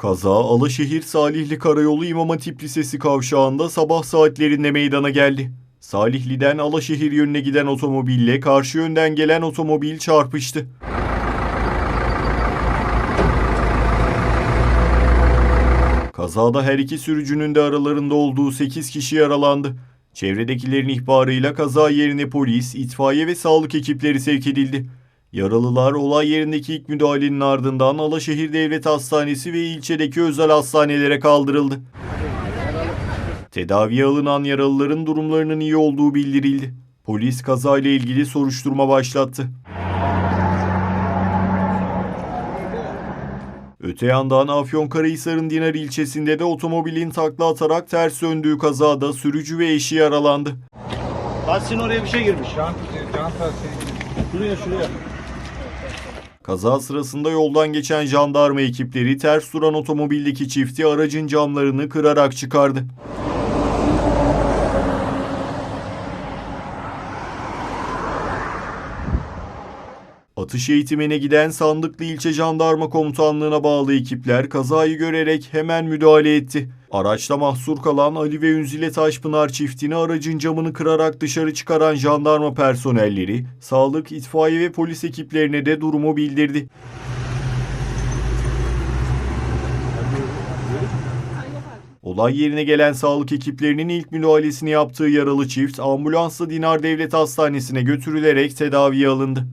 Kaza Alaşehir Salihli Karayolu İmam Hatip Lisesi kavşağında sabah saatlerinde meydana geldi. Salihli'den Alaşehir yönüne giden otomobille karşı yönden gelen otomobil çarpıştı. Kazada her iki sürücünün de aralarında olduğu 8 kişi yaralandı. Çevredekilerin ihbarıyla kaza yerine polis, itfaiye ve sağlık ekipleri sevk edildi. Yaralılar olay yerindeki ilk müdahalenin ardından Alaşehir Devlet Hastanesi ve ilçedeki özel hastanelere kaldırıldı. Tedaviye alınan yaralıların durumlarının iyi olduğu bildirildi. Polis kazayla ilgili soruşturma başlattı. Öte yandan Afyonkarahisar'ın Dinar ilçesinde de otomobilin takla atarak ters döndüğü kazada sürücü ve eşi yaralandı. Tahsin oraya bir şey girmiş. Can, can tersi. Şuraya şuraya. Kaza sırasında yoldan geçen jandarma ekipleri ters duran otomobildeki çifti aracın camlarını kırarak çıkardı. Atış eğitimine giden Sandıklı İlçe Jandarma Komutanlığı'na bağlı ekipler kazayı görerek hemen müdahale etti. Araçta mahsur kalan Ali ve Ünzile Taşpınar çiftini aracın camını kırarak dışarı çıkaran jandarma personelleri, sağlık, itfaiye ve polis ekiplerine de durumu bildirdi. Olay yerine gelen sağlık ekiplerinin ilk müdahalesini yaptığı yaralı çift ambulansla Dinar Devlet Hastanesi'ne götürülerek tedaviye alındı.